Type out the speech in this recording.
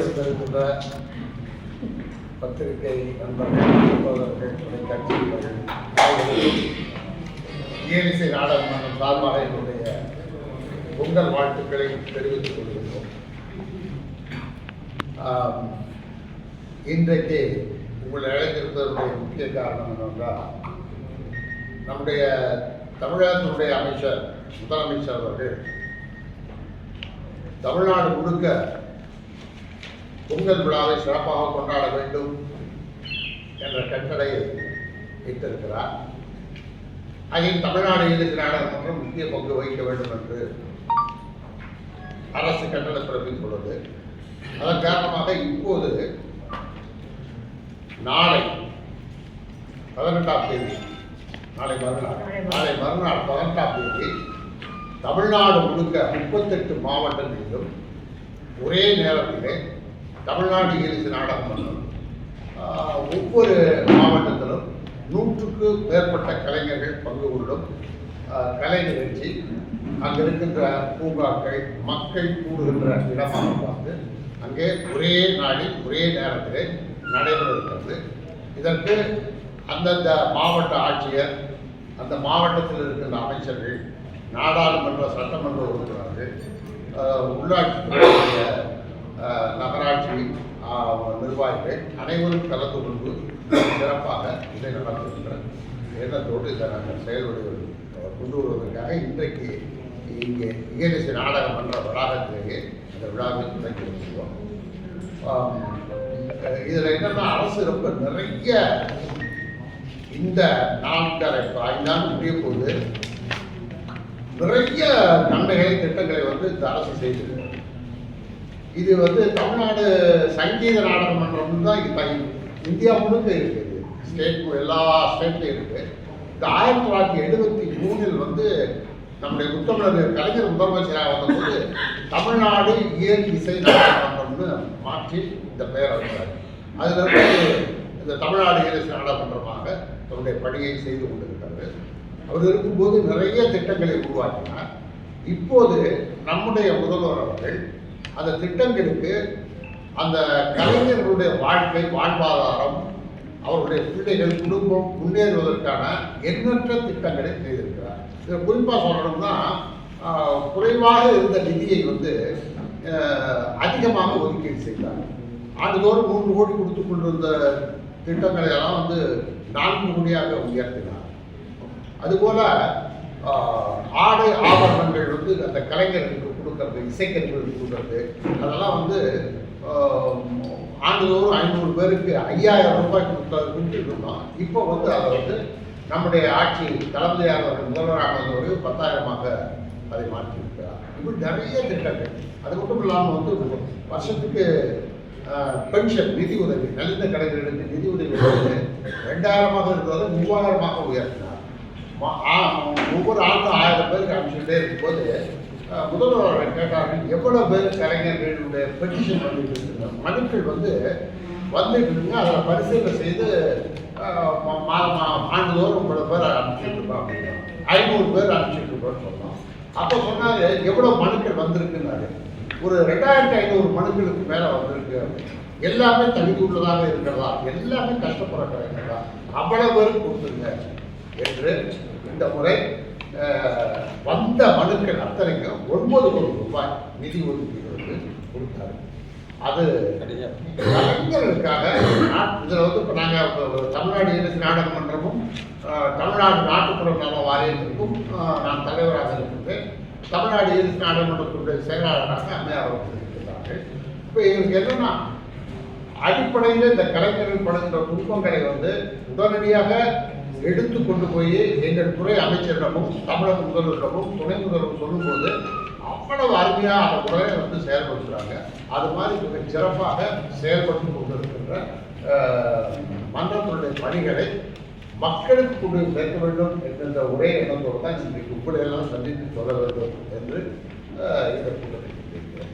இருக்கின்ற பத்திரிகை நண்பர்கள் சகோதரர்கள் தொலைக்காட்சியினர்கள் சார்பாக என்னுடைய பொங்கல் வாழ்த்துக்களை தெரிவித்துக் கொள்கின்றோம். இன்றைக்கு உங்களை அழைத்திருப்பதனுடைய முக்கிய காரணம் என்னவென்றால் நம்முடைய தமிழகத்தினுடைய அமைச்சர் முதலமைச்சர் அவர்கள் தமிழ்நாடு முழுக்க பொங்கல் விழாவை சிறப்பாக கொண்டாட வேண்டும் என்ற கட்டளையை வைத்திருக்கிறார். அதில் தமிழ்நாடு இயற்கை நாடாளுமன்றம் முக்கிய பங்கு வகிக்க வேண்டும் என்று அரசு கட்டளை பிறப்பித்துள்ளது. அதன் காரணமாக இப்போது நாளை பதினெட்டாம் தேதி நாளை மறுநாள் நாளை மறுநாள் பதினெட்டாம் தேதி தமிழ்நாடு முழுக்க முப்பத்தெட்டு மாவட்டங்களிலும் ஒரே நேரத்திலே தமிழ்நாடு இயலிசை நாடகமன்றம் ஒவ்வொரு மாவட்டத்திலும் நூற்றுக்கு மேற்பட்ட கலைஞர்கள் பங்கு கொள்ளும் கலை நிகழ்ச்சி. அங்கே இருக்கின்ற பூங்காக்கள் மக்கள் கூடுகின்ற இடமாக பார்த்து அங்கே ஒரே நாளில் ஒரே நேரத்திலே நடைபெறுகிறது. இதற்கு அந்தந்த மாவட்ட ஆட்சியர் அந்த மாவட்டத்தில் இருக்கின்ற அமைச்சர்கள் நாடாளுமன்ற சட்டமன்ற உறுப்பினர்கள் ஆஹ், நகராட்சி நிர்வாகிகள் அனைவரும் கலந்து கொண்டு சிறப்பாக இதை நடத்துகின்ற எண்ணத்தோடு இதை நாங்கள் செயல்படுவது கொண்டு வருவதற்காக இன்றைக்கு இங்கே இயலிசை நாடக மன்ற வளாகத்திலேயே இந்த விழாவை தொடங்கி வச்சுருவோம் இதில் என்னென்னா அரசு ரொம்ப நிறைய இந்த நான்கரை ஐந்தாண்டு முடிய போது நிறைய நன்மைகளை திட்டங்களை வந்து இந்த அரசு செய்திருக்கிறது. இது வந்து தமிழ்நாடு சங்கீத நாடக மன்றம் தான் இது இந்தியா முழுக்க இருக்குது ஸ்டேட் எல்லா ஸ்டேட்லையும் இருக்கு. இந்த ஆயிரத்தி தொள்ளாயிரத்தி எழுபத்தி மூணில் வந்து நம்முடைய முத்தமிழர் கலைஞர் முதலமைச்சராக வந்தபோது தமிழ்நாடு இயல் இசை நாடக மன்றம்னு மாற்றி இந்த பெயர் வந்தார் அதுல வந்து இந்த தமிழ்நாடு இயல் இசை நாடக மன்றமாக தன்னுடைய பணியை செய்து கொண்டிருக்கிறது. அவர் இருக்கும்போது நிறைய திட்டங்களை உருவாக்கினார். இப்போது நம்முடைய முதல்வர் அவர்கள் அந்த திட்டங்களுக்கு அந்த கலைஞர்களுடைய வாழ்க்கை வாழ்வாதாரம் அவருடைய பிள்ளைகள் குடும்பம் முன்னேறுவதற்கான எண்ணற்ற திட்டங்களை செய்திருக்கிறார். இதில் குறிப்பாக சொல்லணும்னா குறைவாக இருந்த நிதியை வந்து அதிகமாக ஒதுக்கீடு செய்தார். ஆண்டுதோறும் மூன்று கோடி கொடுத்து கொண்டிருந்த திட்டங்களை எல்லாம் வந்து நான்கு கோடியாக உயர்த்தினார். அதுபோல ஆடை ஆபரணங்கள் வந்து அந்த கலைஞர்களுக்கு கொடுக்கறது இசைக்கருவிகளுக்கு கொடுக்கறது அதெல்லாம் வந்து ஆண்டுதோறும் ஐநூறு பேருக்கு ஐயாயிரம் ரூபாய் கொடுத்த கொடுத்துட்டு இப்போ வந்து அதை வந்து நம்முடைய ஆட்சி தளபதியாக அவர்கள் முதல்வராக வந்தவரு பத்தாயிரமாக அதை மாற்றியிருக்கிறார். இப்படி நிறைய திட்டங்கள். அது மட்டும் இல்லாமல் வந்து வருஷத்துக்கு பென்ஷன் நிதி உதவி நலிந்த கலைஞர்களுக்கு நிதி உதவி. வந்து ரெண்டாயிரமாக இருக்கிறத மூவாயிரமாக உயர்த்தினார். ஆ- ஒவ்வொரு ஆண்டும் ஆயிரம் பேருக்கு அனுப்பிச்சுட்டே இருக்கும்போது முதல்வர் அவர்கள் கேட்டார்கள் எவ்வளோ பேர் கலைஞர்களுடைய பெட்டிஷன் வந்துட்டு இருக்குங்க. மனுக்கள் வந்து வந்துட்டு இருக்குங்க. அதில் பரிசீலனை செய்து மா- மா- ஆண்டுதோறும் இவ்வளோ பேர் அனுப்பிச்சுட்டு இருக்கோம் அப்படின்னா ஐநூறு பேர் அனுப்பிச்சுட்டு இருக்கோம்னு சொன்னோம். அப்போ சொன்னாங்க எவ்வளோ மனுக்கள் வந்திருக்குன்னாரு? ஒரு ரெண்டாயிரத்தி ஐநூறு மனுக்களுக்கு மேலே வந்திருக்கு எல்லாமே தகுதி உள்ளதாக இருக்கிறதா? எல்லாமே கஷ்டப்படுற கலைஞர்களா? அவ்வளவு பேருக்கு கொடுத்துருங்க. என்று இந்த முறை வந்த மனுக்கள் அத்தனைக்கும் ஒன்பது கோடி ரூபாய் நிதி ஒதுக்கீடு கொடுத்தாரு. அது கலைஞர்களுக்காக இதில் வந்து இப்போ நாங்கள் தமிழ்நாடு இயற்கை நாடகமன்றமும் தமிழ்நாடு நாட்டுப்புற நல வாரியத்திற்கும் நான் தலைவராக இருக்கின்றேன். தமிழ்நாடு இயற்கை நாடகமன்றத்தினுடைய செயலாளராக அம்மையார் அவர்கள் இருக்கிறார்கள் இப்போ எங்களுக்கு என்னன்னா அடிப்படையில் இந்த கலைஞர்கள் படுகின்ற துன்பங்களை வந்து உடனடியாக எடுத்து கொண்டு போய் எங்கள் துறை அமைச்சரிடமும் தமிழக முதல்வரிடமும் துணை முதல்வர் சொல்லும்போது அவ்வளவு அருமையாக அந்த முறையை வந்து செயல்படுத்துகிறாங்க அது மாதிரி மிக சிறப்பாக செயல்பட்டு கொண்டிருக்கின்ற மன்றத்தினுடைய பணிகளை மக்களுக்கு கொண்டு சேர்க்க வேண்டும் என்கின்ற ஒரே எண்ணத்தோடு தான் இன்றைக்கு உங்களையெல்லாம் சந்தித்து சொல்ல வேண்டும் என்று இந்த கூட்டத்தில்